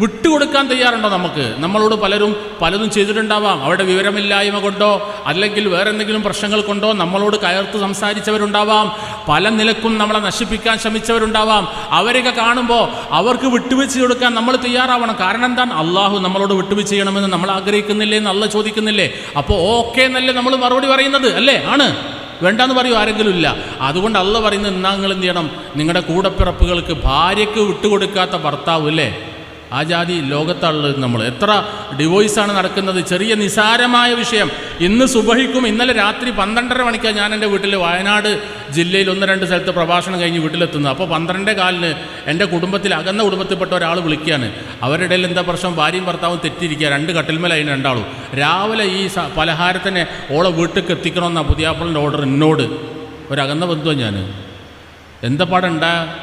വിട്ടുകൊടുക്കാൻ തയ്യാറുണ്ടോ നമുക്ക്? നമ്മളോട് പലരും പലതും ചെയ്തിട്ടുണ്ടാവാം. അവരുടെ വിവരമില്ലായ്മ കൊണ്ടോ അല്ലെങ്കിൽ വേറെ എന്തെങ്കിലും പ്രശ്നങ്ങൾ കൊണ്ടോ നമ്മളോട് കയർത്ത് സംസാരിച്ചവരുണ്ടാവാം. പല നിലക്കും നമ്മളെ നശിപ്പിക്കാൻ ശ്രമിച്ചവരുണ്ടാവാം. അവരെയൊക്കെ കാണുമ്പോൾ അവർക്ക് വിട്ടുവീഴ്ച കൊടുക്കാൻ നമ്മൾ തയ്യാറാവണം. കാരണം എന്താണ്? അള്ളാഹു നമ്മളോട് വിട്ടുവീഴ്ച ചെയ്യണമെന്ന് നമ്മൾ ആഗ്രഹിക്കുന്നില്ലേ എന്ന് അല്ല ചോദിക്കുന്നില്ലേ? അപ്പോൾ ഓക്കെ എന്നല്ലേ നമ്മൾ മറുപടി പറയുന്നത് അല്ലേ? ആണ്. വേണ്ടാന്ന് പറയൂ ആരെങ്കിലും ഇല്ല. അതുകൊണ്ട് അല്ല പറയുന്നത് എന്നാ നിങ്ങൾ എന്ത് ചെയ്യണം? നിങ്ങളുടെ കൂടപ്പിറപ്പുകൾക്ക് ഭാര്യയ്ക്ക് വിട്ടുകൊടുക്കാത്ത ഭർത്താവ് അല്ലേ? ആ ജാതി ലോകത്തുള്ളത് നമ്മൾ. എത്ര ഡിവോഴ്സാണ് നടക്കുന്നത്. ചെറിയ നിസാരമായ വിഷയം. ഇന്ന് സുബഹിക്കും ഇന്നലെ രാത്രി പന്ത്രണ്ടര മണിക്കാണ് ഞാൻ എന്റെ വീട്ടിൽ വയനാട് ജില്ലയിൽ ഒന്ന് രണ്ട് സ്ഥലത്ത് പ്രഭാഷണം കഴിഞ്ഞ് വീട്ടിലെത്തുന്നത്. അപ്പോൾ പന്ത്രണ്ടേ കാലിന് എന്റെ കുടുംബത്തിൽ അകന്ന കുടുംബത്തിൽപ്പെട്ട ഒരാൾ വിളിക്കുകയാണ്. അവരുടെ ഇടയിൽ എന്താ പ്രശ്നം? ഭാര്യയും ഭർത്താവും തെറ്റിരിക്കുക രണ്ട് കട്ടിൽമേലായിന് രണ്ടാളും. രാവിലെ ഈ പലഹാരത്തിനെ ഓളെ വീട്ടിലേക്ക് എത്തിക്കണമെന്നാണ് പുതിയാപ്പിളിന്റെ ഓർഡർ എന്നോട്. ഒരകന്ന ബന്ധുവാണ് ഞാൻ എന്താ പാടുണ്ടാ?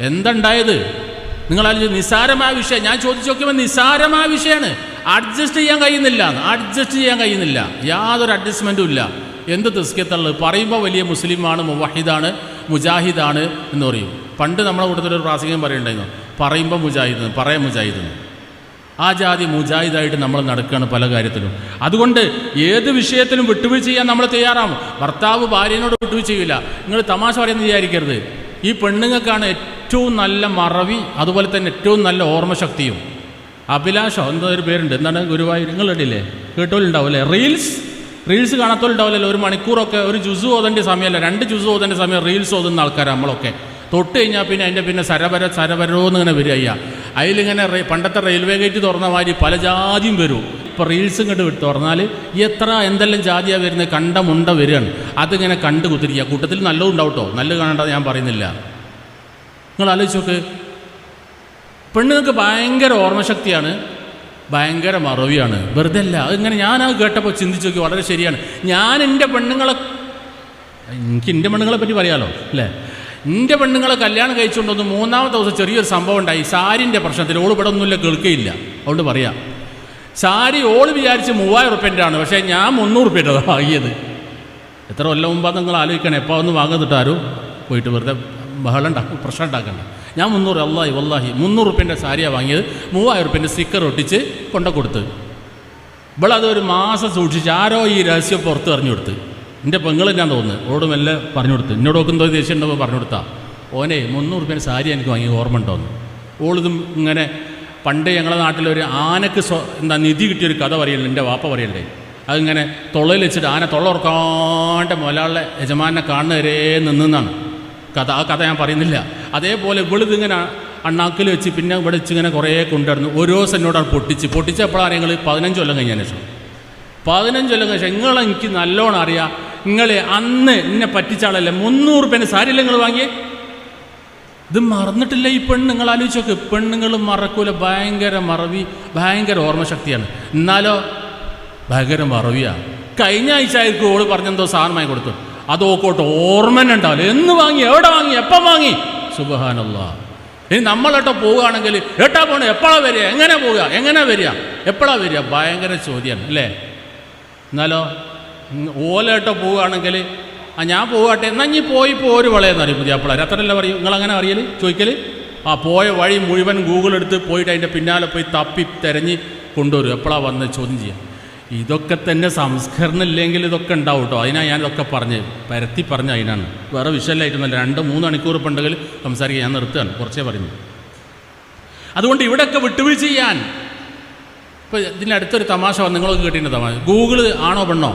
എന്തുണ്ടായത് നിങ്ങൾ ആലോചിച്ച് നിസ്സാരമായ വിഷയം ഞാൻ ചോദിച്ചു നോക്കിയപ്പോൾ നിസ്സാരമായ വിഷയമാണ് അഡ്ജസ്റ്റ് ചെയ്യാൻ കഴിയുന്നില്ല അഡ്ജസ്റ്റ് ചെയ്യാൻ കഴിയുന്നില്ല. യാതൊരു അഡ്ജസ്റ്റ്മെന്റും ഇല്ല. എന്ത് തിസ്കത്തുള്ളത് പറയുമ്പോൾ വലിയ മുസ്ലിമാണ് മുവാഹിദാണ് മുജാഹിദാണ് എന്ന് പറയും. പണ്ട് നമ്മളെ കൂട്ടത്തിൽ ഒരു പ്രാസംഗികൻ പറയുന്നുണ്ടായിരുന്നു. പറയുമ്പോൾ മുജാഹിദ് പറയാൻ മുജാഹിദ് ആ ജാതി മുജാഹിദായിട്ട് നമ്മൾ നടക്കുകയാണ് പല കാര്യത്തിലും. അതുകൊണ്ട് ഏത് വിഷയത്തിലും വിട്ടുവീഴ്ച ചെയ്യാൻ നമ്മൾ തയ്യാറാവും. ഭർത്താവ് ഭാര്യനോട് വിട്ടുവീഴ്ച ചെയ്യില്ല നിങ്ങൾ തമാശ പറയുന്നത് വിചാരിക്കരുത്. ഈ പെണ്ണുങ്ങൾക്കാണ് ഏറ്റവും നല്ല മറവി അതുപോലെ തന്നെ ഏറ്റവും നല്ല ഓർമ്മശക്തിയും. അഭിലാഷോ എന്തോ ഒരു പേരുണ്ട്. എന്താണ് ഗുരുവായൂർ? നിങ്ങൾ കേട്ടില്ലേ കേട്ടോലുണ്ടാവില്ലേ? റീൽസ്? റീൽസ് കാണാത്തോലുണ്ടാവില്ലല്ലോ ഒരു മണിക്കൂറൊക്കെ ഒരു ജ്യൂസ് ഓതേണ്ട സമയമല്ല. രണ്ട് ജ്യൂസ് ഓതേണ്ട സമയം റീൽസ് ഓതുന്ന ആൾക്കാരാണ് നമ്മളൊക്കെ. തൊട്ട് കഴിഞ്ഞാൽ പിന്നെ അതിന്റെ പിന്നെ സരവര സരവരോ എന്നിങ്ങനെ വരിക. അയ്യ. അതിലിങ്ങനെ പണ്ടത്തെ റെയിൽവേ ഗേറ്റ് തുറന്ന മാതിരി പല ജാതിയും വരും. ഇപ്പോൾ റീൽസ് ഇങ്ങോട്ട് വിട്ട് തുറന്നാൽ എത്ര എന്തെല്ലാം ജാതിയാണ് വരുന്നത് കണ്ട മുണ്ട വരികയാണ്. അതിങ്ങനെ കണ്ട് കുത്തിരിക്കുക. കൂട്ടത്തിൽ നല്ലതുണ്ടാവും കേട്ടോ നല്ല കാണേണ്ടത് ഞാൻ പറയുന്നില്ല. നിങ്ങൾ ആലോചിച്ച് നോക്ക്. പെണ്ണുങ്ങൾക്ക് ഭയങ്കര ഓർമ്മശക്തിയാണ് ഭയങ്കര മറവിയാണ്. വെറുതെ അല്ല അതിങ്ങനെ ഞാനത് കേട്ടപ്പോൾ ചിന്തിച്ച് നോക്കി വളരെ ശരിയാണ്. ഞാൻ എന്റെ പെണ്ണുങ്ങളെ എനിക്ക് എന്റെ പെണ്ണുങ്ങളെ പറ്റി പറയാമല്ലോ അല്ലേ? എന്റെ പെണ്ണുങ്ങളെ കല്യാണം കഴിച്ചുകൊണ്ടൊന്ന് മൂന്നാമത്തെ ദിവസം ചെറിയൊരു സംഭവം ഉണ്ടായി. സാരിന്റെ പ്രശ്നത്തിൽ ഓൾ ഇവിടെ ഒന്നുമില്ല കേൾക്കുകയില്ല അതുകൊണ്ട് പറയാം. സാരി ഓൾ വിചാരിച്ച് മൂവായിരം റുപ്യന്റെ ആണ് പക്ഷേ ഞാൻ മുന്നൂറ് ഉറുപ്പ്യന്റെ വാങ്ങിയത്. എത്ര കൊല്ലം മുമ്പാ നിങ്ങൾ ആലോചിക്കണം എപ്പോൾ ഒന്ന് വാങ്ങുന്നിട്ടാരും പോയിട്ട് വെറുതെ ബഹളം ഉണ്ടാക്കും പ്രശ്നം ഉണ്ടാക്കണ്ട ഞാൻ മുന്നൂറ് അള്ളാഹി വല്ലാഹി മുന്നൂറ് റുപ്യന്റെ സാരിയാണ് വാങ്ങിയത്. മൂവായിരം റുപ്യന്റെ സ്റ്റിക്കർ ഒട്ടിച്ച് കൊണ്ട കൊടുത്ത് ഇവളത് ഒരു മാസം സൂക്ഷിച്ച് ആരോ ഈ രഹസ്യം പുറത്ത് പറഞ്ഞു കൊടുത്ത് എന്റെ പെങ്ങൾ ഞാൻ തോന്നുന്നു. ഓടും എല്ലാം പറഞ്ഞു കൊടുത്ത് എന്നോട് നോക്കുന്നതോ ദേഷ്യം ഉണ്ടോ പറഞ്ഞു കൊടുത്താ ഓനെ മുന്നൂറ് റുപ്യന്റെ സാരി എനിക്ക് വാങ്ങി ഓർമ്മ ഉണ്ടോന്ന് ഓളിതും ഇങ്ങനെ പണ്ട് ഞങ്ങളുടെ നാട്ടിലൊരു ആനക്ക് സ്വ എന്താ നിധി കിട്ടിയൊരു കഥ പറയല്ലേ എന്റെ വാപ്പ പറയല്ലേ. അതിങ്ങനെ തൊള്ളയിൽ വെച്ചിട്ട് ആന തൊള്ള ഉറക്കാണ്ട് യജമാനെ കാണുന്നവരേ നിന്നാണ് കഥ ആ കഥ ഞാൻ പറയുന്നില്ല. അതേപോലെ ഇവളിതിങ്ങനെ അണ്ണാക്കിൽ വെച്ച് പിന്നെ ഇവിടെ വെച്ച് ഇങ്ങനെ കുറേ കൊണ്ടുവരുന്നു. ഓരോ ദിവസം എന്നോടാണ് പൊട്ടിച്ച് പൊട്ടിച്ചപ്പോഴാണ് ഞങ്ങൾ പതിനഞ്ച് കൊല്ലം കഴിഞ്ഞതിന് ശേഷം. പതിനഞ്ച് കൊല്ലം കഴിഞ്ഞ നിങ്ങളെ എനിക്ക് നല്ലോണം അറിയാം. നിങ്ങൾ അന്ന് എന്നെ പറ്റിച്ചാളല്ലേ മുന്നൂറ് പേന് സാരിയില്ല നിങ്ങൾ വാങ്ങിയേ? ഇത് മറന്നിട്ടില്ല ഈ പെണ്ണ്. നിങ്ങൾ ആലോചിച്ച് പെണ്ണുങ്ങൾ മറക്കൂല. ഭയങ്കര മറവി ഭയങ്കര ഓർമ്മശക്തിയാണ്. എന്നാലോ? ഭയങ്കര മറവിയാണ് കഴിഞ്ഞ ആഴ്ച ആയിരിക്കും ഓൾ പറഞ്ഞെന്തോ സാധനം കൊടുത്തു അത് ഓർമ്മനുണ്ടാവില്ല എന്ന് വാങ്ങി എവിടെ വാങ്ങി എപ്പം വാങ്ങി? സുബഹാനല്ല. ഇനി നമ്മളെട്ടോ പോവുകയാണെങ്കിൽ ഏട്ടാ പോണേ എപ്പോഴാ വരിക? എങ്ങനെ പോവുക? എങ്ങനെ വരിക? എപ്പോഴാ വരിക? ഭയങ്കര ചോദ്യമാണ് അല്ലേ? എന്നാലോ ഓലേട്ടോ പോവുകയാണെങ്കിൽ ആ ഞാൻ പോകട്ടെ എന്നാൽ ഇനി പോയി പോര് വളയെന്ന് അറിയും പുതിയ പിള്ളേർ അത്രയല്ല പറയും? നിങ്ങൾ അങ്ങനെ അറിയൽ ചോദിക്കൽ ആ പോയ വഴി മുഴുവൻ ഗൂഗിൾ എടുത്ത് പോയിട്ട് അതിന്റെ പിന്നാലെ പോയി തപ്പി തിരഞ്ഞ് കൊണ്ടുവരും. എപ്പോഴാണ് വന്ന് ചോദ്യം ചെയ്യാം? ഇതൊക്കെ തന്നെ സംസ്കരണം ഇല്ലെങ്കിൽ ഇതൊക്കെ ഉണ്ടാവും കേട്ടോ അതിനാണ് ഞാൻ ഇതൊക്കെ പറഞ്ഞ് പരത്തി പറഞ്ഞ അതിനാണ്. വേറെ വിഷയമായിട്ടൊന്നുമല്ല രണ്ട് മൂന്ന് മണിക്കൂർ പണ്ടെങ്കിൽ സംസാരിക്കാൻ ഞാൻ നിർത്തുകയാണ്. കുറച്ചേ പറഞ്ഞു അതുകൊണ്ട് ഇവിടെയൊക്കെ വിട്ടുവീഴ്ച ചെയ്യാൻ. ഇപ്പോൾ ഇതിന്റെ അടുത്തൊരു തമാശ നിങ്ങളൊക്കെ കേട്ടിട്ടുണ്ട് തമാശ. ഗൂഗിൾ ആണോ പെണ്ണോ?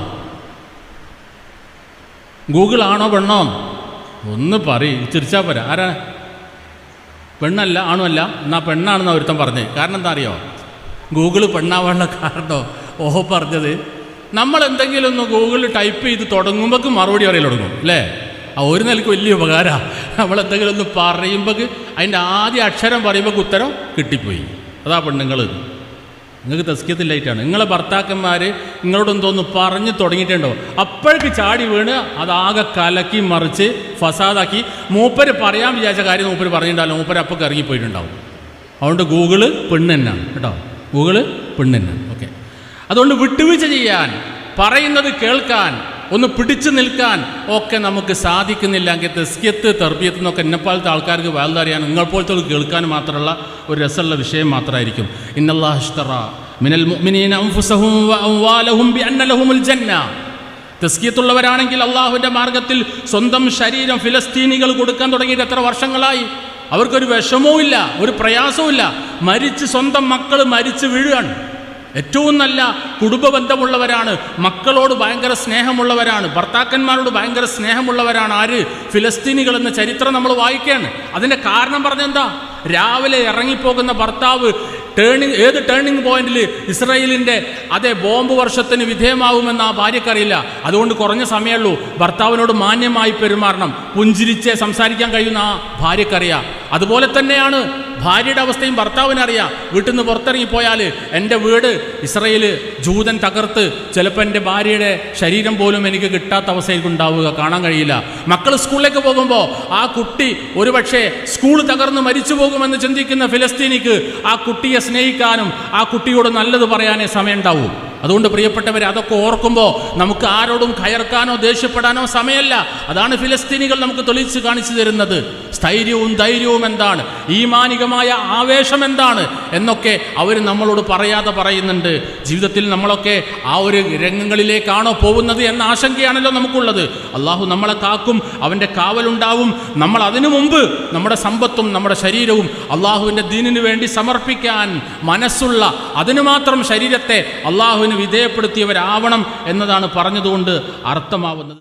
ഗൂഗിൾ ആണോ പെണ്ണോ? ഒന്ന് പറയും. ചിരിച്ചാൽ പോരാ. ആരാ? പെണ്ണല്ല ആണുമല്ല. എന്നാൽ പെണ്ണാണെന്ന് ഒരുത്തൻ പറഞ്ഞത് കാരണം എന്താ അറിയോ? ഗൂഗിൾ പെണ്ണാവാനുള്ള കാരണോ? ഓഹോ പറഞ്ഞത്. നമ്മൾ എന്തെങ്കിലും ഒന്ന് ഗൂഗിളിൽ ടൈപ്പ് ചെയ്ത് തുടങ്ങുമ്പോൾ മറുപടി പറയാൻ തുടങ്ങും അല്ലേ? ആ ഒരു നിലയ്ക്ക് വലിയ ഉപകാരമാണ് നമ്മൾ എന്തെങ്കിലും ഒന്ന് പറയുമ്പോൾ അതിന്റെ ആദ്യ അക്ഷരം പറയുമ്പോൾ ഉത്തരം കിട്ടിപ്പോയി. അതാ പെണ്ണുങ്ങൾ നിങ്ങൾക്ക് തസ്കിയത്തില്ലായിട്ടാണ്. നിങ്ങളെ ഭർത്താക്കന്മാർ നിങ്ങളോട് പറഞ്ഞ് തുടങ്ങിയിട്ടുണ്ടോ? അപ്പോഴേക്ക് ചാടി വീണ് അതാകെ കലക്കി മറിച്ച് ഫസാദാക്കി. മൂപ്പര് പറയാൻ വിചാരിച്ച കാര്യം മൂപ്പര് പറഞ്ഞിട്ടുണ്ടാവില്ല. മൂപ്പര് അപ്പോൾ ഇറങ്ങിപ്പോയിട്ടുണ്ടാവും. അതുകൊണ്ട് ഗൂഗിൾ പെണ്ണ് തന്നെയാണ് കേട്ടോ? ഗൂഗിൾ പെണ്ണ് തന്നെയാണ് ഓക്കെ. അതുകൊണ്ട് വിട്ടുവീഴ്ച ചെയ്യാൻ പറയുന്നത് കേൾക്കാൻ ഒന്ന് പിടിച്ചു നിൽക്കാൻ ഒക്കെ നമുക്ക് സാധിക്കുന്നില്ലെങ്കിൽ തെസ്കിയത്ത് തെർബിയത്ത് എന്നൊക്കെ എന്നെപ്പോലത്തെ ആൾക്കാർക്ക് വാൽതറിയാൻ നിങ്ങൾ പോലത്തെ കേൾക്കാൻ മാത്രമുള്ള ഒരു രസമുള്ള വിഷയം മാത്രമായിരിക്കും. ഇന്നല്ലാഹിഷ്തറ മിനൽ തസ്കിയത്തുള്ളവരാണെങ്കിൽ അള്ളാഹുവിന്റെ മാർഗത്തിൽ സ്വന്തം ശരീരം ഫിലസ്തീനികൾ കൊടുക്കാൻ തുടങ്ങിയിട്ട് എത്ര വർഷങ്ങളായി? അവർക്കൊരു വിഷമവും ഇല്ല ഒരു പ്രയാസവും ഇല്ല മരിച്ച് സ്വന്തം മക്കൾ മരിച്ച് വീഴുകയാണ്. ഏറ്റവും നല്ല കുടുംബ ബന്ധമുള്ളവരാണ് മക്കളോട് ഭയങ്കര സ്നേഹമുള്ളവരാണ് ഭർത്താക്കന്മാരോട് ഭയങ്കര സ്നേഹമുള്ളവരാണ്. ആര്? ഫിലസ്തീനികൾ എന്ന ചരിത്രം നമ്മൾ വായിക്കുകയാണ്. അതിന്റെ കാരണം പറഞ്ഞെന്താ? രാവിലെ ഇറങ്ങിപ്പോകുന്ന ഭർത്താവ് ടേണിംഗ് ഏത് ടേണിങ് പോയിന്റിൽ ഇസ്രയേലിന്റെ അതേ ബോംബ് വർഷത്തിന് വിധേയമാവുമെന്ന് ആ ഭാര്യക്കറിയില്ല അതുകൊണ്ട് കുറഞ്ഞ സമയമുള്ളൂ. ഭർത്താവിനോട് മാന്യമായി പെരുമാറണം. പുഞ്ചിരിച്ച് സംസാരിക്കാൻ കഴിയുന്ന ആ ഭാര്യക്കറിയാം അതുപോലെ തന്നെയാണ് ഭാര്യയുടെ അവസ്ഥയും ഭർത്താവിനറിയാം. വീട്ടിൽ നിന്ന് പുറത്തിറങ്ങിപ്പോയാൽ എന്റെ വീട് ഇസ്രയേൽ ജൂതൻ തകർത്ത് ചിലപ്പോൾ എന്റെ ഭാര്യയുടെ ശരീരം പോലും എനിക്ക് കിട്ടാത്ത അവസ്ഥയിലേക്ക് ഉണ്ടാവുക. കാണാൻ കഴിയില്ല. മക്കൾ സ്കൂളിലേക്ക് പോകുമ്പോൾ ആ കുട്ടി ഒരുപക്ഷെ സ്കൂൾ തകർന്ന് മരിച്ചു പോകുമെന്ന് ചിന്തിക്കുന്ന ഫിലസ്തീനിക്ക് ആ കുട്ടിയെ സ്നേഹിക്കാനും ആ കുട്ടിയോട് നല്ലത് പറയാനേ സമയം ഉണ്ടാവൂ അതുകൊണ്ട് പ്രിയപ്പെട്ടവർ അതൊക്കെ ഓർക്കുമ്പോൾ നമുക്ക് ആരോടും കയർക്കാനോ ദേഷ്യപ്പെടാനോ സമയമല്ല അതാണ് ഫിലസ്തീനികൾ നമുക്ക് തെളിയിച്ച് കാണിച്ചു തരുന്നത്. സ്ഥൈര്യവും ധൈര്യവും എന്താണ്? ഈമാനികമായ ആവേശം എന്താണ്? എന്നൊക്കെ അവർ നമ്മളോട് പറയാതെ പറയുന്നുണ്ട്. ജീവിതത്തിൽ നമ്മളൊക്കെ ആ ഒരു രംഗങ്ങളിലേക്കാണോ പോകുന്നത് എന്ന ആശങ്കയാണല്ലോ നമുക്കുള്ളത്. അള്ളാഹു നമ്മളെ കാക്കും അവന്റെ കാവലുണ്ടാവും. നമ്മൾ അതിനു മുമ്പ് നമ്മുടെ സമ്പത്തും നമ്മുടെ ശരീരവും അള്ളാഹുവിന്റെ ദീനിനു വേണ്ടി സമർപ്പിക്കാൻ മനസ്സുള്ള അതിനു മാത്രം ശരീരത്തെ അള്ളാഹുവിന് വിധേയപ്പെടുത്തിയവരാവണം എന്നതാണ് പറഞ്ഞതുകൊണ്ട് അർത്ഥമാവുന്നത്.